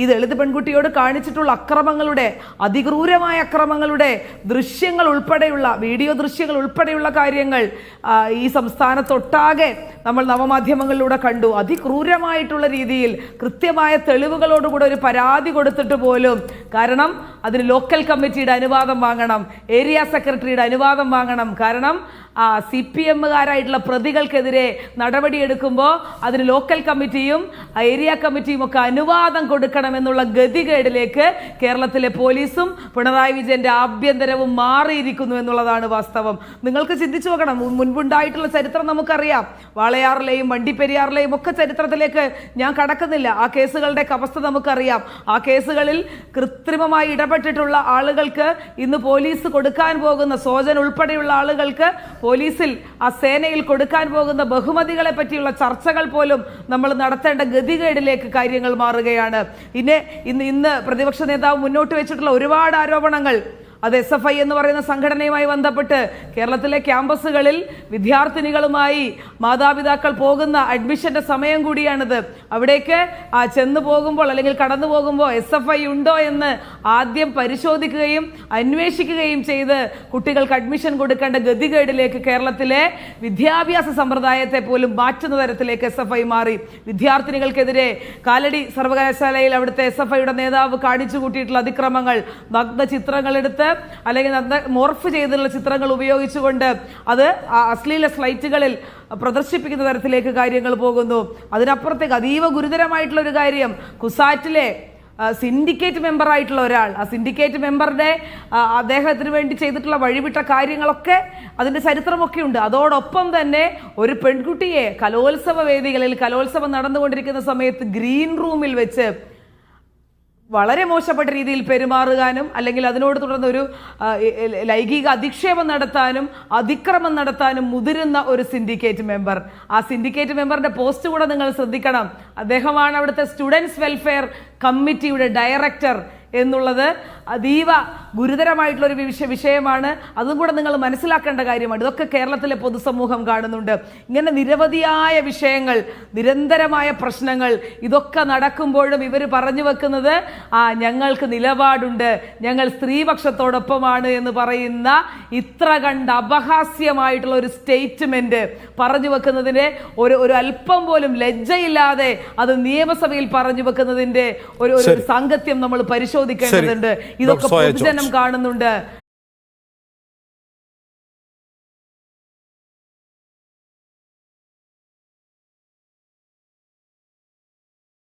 ഈ ദളിത് പെൺകുട്ടിയോട് കാണിച്ചിട്ടുള്ള അക്രമങ്ങളുടെ അതിക്രൂരമായ അക്രമങ്ങളുടെ ദൃശ്യങ്ങൾ ഉൾപ്പെടെയുള്ള വീഡിയോ ദൃശ്യങ്ങൾ ഉൾപ്പെടെയുള്ള കാര്യങ്ങൾ ഈ സംസ്ഥാനത്തൊട്ടാകെ നമ്മൾ നവമാധ്യമങ്ങളിലൂടെ കണ്ടു. അതിക്രൂരമായിട്ടുള്ള രീതിയിൽ കൃത്യമായ തെളിവുകളോടുകൂടെ ഒരു പരാതി കൊടുത്തിട്ട് പോലും കാരണം അതിന് ലോക്കൽ കമ്മിറ്റിയുടെ അനുവാദം വാങ്ങണം ഏരിയ സെക്രട്ടറിയുടെ അനുവാദം വാങ്ങണം. കാരണം ആ സി പി എമ്മുകാരായിട്ടുള്ള പ്രതികൾക്കെതിരെ നടപടിയെടുക്കുമ്പോൾ അതിന് ലോക്കൽ കമ്മിറ്റിയും ഏരിയ കമ്മിറ്റിയും ഒക്കെ അനുവാദം കൊടുക്കണമെന്നുള്ള ഗതികേടിലേക്ക് കേരളത്തിലെ പോലീസും പിണറായി വിജയന്റെ ആഭ്യന്തരവും മാറിയിരിക്കുന്നു എന്നുള്ളതാണ് വാസ്തവം. നിങ്ങൾക്ക് ചിന്തിച്ചു നോക്കണം മുൻപുണ്ടായിട്ടുള്ള ചരിത്രം നമുക്കറിയാം. വാളയാറിലെയും വണ്ടിപ്പെരിയാറിലെയും ഒക്കെ ചരിത്രത്തിലേക്ക് ഞാൻ കടക്കുന്നില്ല. ആ കേസുകളുടെ അവസ്ഥ നമുക്കറിയാം. ആ കേസുകളിൽ കൃത്രിമമായി ഇടപെട്ടിട്ടുള്ള ആളുകൾക്ക് ഇന്ന് പോലീസ് കൊടുക്കാൻ പോകുന്ന സോജൻ ഉൾപ്പെടെയുള്ള ആളുകൾക്ക് പോലീസിൽ ആ സേനയിൽ കൊടുക്കാൻ പോകുന്ന ബഹുമതികളെ പറ്റിയുള്ള ചർച്ചകൾ പോലും നമ്മൾ നടത്തേണ്ട ഗതികേടിലേക്ക് കാര്യങ്ങൾ മാറുകയാണ്. ഇന്നെ ഇന്ന് ഇന്ന് പ്രതിപക്ഷ നേതാവ് മുന്നോട്ട് വെച്ചിട്ടുള്ള ഒരുപാട് ആരോപണങ്ങൾ അത് എസ് എഫ് ഐ എന്ന് പറയുന്ന സംഘടനയുമായി ബന്ധപ്പെട്ട് കേരളത്തിലെ ക്യാമ്പസുകളിൽ വിദ്യാർത്ഥിനികളുമായി മാതാപിതാക്കൾ പോകുന്ന അഡ്മിഷന്റെ സമയം കൂടിയാണിത്. അവിടേക്ക് ചെന്നു പോകുമ്പോൾ അല്ലെങ്കിൽ കടന്നു പോകുമ്പോൾ എസ് എഫ് ഐ ഉണ്ടോ എന്ന് ആദ്യം പരിശോധിക്കുകയും അന്വേഷിക്കുകയും ചെയ്ത് കുട്ടികൾക്ക് അഡ്മിഷൻ കൊടുക്കേണ്ട ഗതികേടിലേക്ക് കേരളത്തിലെ വിദ്യാഭ്യാസ സമ്പ്രദായത്തെ പോലും മാറ്റുന്ന തരത്തിലേക്ക് എസ് എഫ് ഐ മാറി. വിദ്യാർത്ഥിനികൾക്കെതിരെ കാലടി സർവകലാശാലയിൽ അവിടുത്തെ എസ് എഫ് ഐയുടെ നേതാവ് കാണിച്ചു കൂട്ടിയിട്ടുള്ള അതിക്രമങ്ങൾ നഗ്ന ചിത്രങ്ങൾ എടുത്ത് അല്ലെങ്കിൽ നഗ്ന മോർഫ് ചെയ്തിട്ടുള്ള ചിത്രങ്ങൾ ഉപയോഗിച്ചുകൊണ്ട് അത് അശ്ലീല സ്ലൈറ്റുകളിൽ പ്രദർശിപ്പിക്കുന്ന തരത്തിലേക്ക് കാര്യങ്ങൾ പോകുന്നു. അതിനപ്പുറത്തേക്ക് അതീവ ഗുരുതരമായിട്ടുള്ള ഒരു കാര്യം കുസാറ്റിലെ സിൻഡിക്കേറ്റ് മെമ്പർ ആയിട്ടുള്ള ഒരാൾ. ആ സിൻഡിക്കേറ്റ് മെമ്പറുടെ അദ്ദേഹത്തിന് വേണ്ടി ചെയ്തിട്ടുള്ള വഴിവിട്ട കാര്യങ്ങളൊക്കെ അതിന്റെ ചരിത്രമൊക്കെ ഉണ്ട്. അതോടൊപ്പം തന്നെ ഒരു പെൺകുട്ടിയെ കലോത്സവ വേദികളിൽ കലോത്സവം നടന്നുകൊണ്ടിരിക്കുന്ന സമയത്ത് ഗ്രീൻ റൂമിൽ വെച്ച് വളരെ മോശപ്പെട്ട രീതിയിൽ പെരുമാറുവാനും അല്ലെങ്കിൽ അതിനോട് തുടർന്ന് ഒരു ലൈംഗിക അധിക്ഷേപം നടത്താനും അതിക്രമം നടത്താനും മുതിരുന്ന ഒരു സിൻഡിക്കേറ്റ് മെമ്പർ. ആ സിൻഡിക്കേറ്റ് മെമ്പറിന്റെ പോസ്റ്റ് കൂടെ നിങ്ങൾ ശ്രദ്ധിക്കണം. അദ്ദേഹമാണ് അവിടുത്തെ സ്റ്റുഡൻസ് വെൽഫെയർ കമ്മിറ്റിയുടെ ഡയറക്ടർ. എന്നുള്ളത് അതീവ ഗുരുതരമായിട്ടുള്ളൊരു വിഷയ വിഷയമാണ്. അതും കൂടെ നിങ്ങൾ മനസ്സിലാക്കേണ്ട കാര്യമാണ്. ഇതൊക്കെ കേരളത്തിലെ പൊതുസമൂഹം കാണുന്നുണ്ട്. ഇങ്ങനെ നിരവധിയായ വിഷയങ്ങൾ നിരന്തരമായ പ്രശ്നങ്ങൾ ഇതൊക്കെ നടക്കുമ്പോഴും ഇവർ പറഞ്ഞു വെക്കുന്നത് ആ ഞങ്ങൾക്ക് നിലപാടുണ്ട്. ഞങ്ങൾ സ്ത്രീപക്ഷത്തോടൊപ്പമാണ് എന്ന് പറയുന്ന ഇത്ര കണ്ട് അപഹാസ്യമായിട്ടുള്ള ഒരു സ്റ്റേറ്റ്മെന്റ് പറഞ്ഞു വെക്കുന്നതിന്റെ ഒരു ഒരു അല്പം പോലും ലജ്ജയില്ലാതെ അത് നിയമസഭയിൽ പറഞ്ഞു വെക്കുന്നതിന്റെ ഒരു ഒരു. സാങ്കത്യം നമ്മൾ പരിശോധിക്കേണ്ടതുണ്ട്. ഇതൊക്കെ പൊതുജനം കാണുന്നുണ്ട്.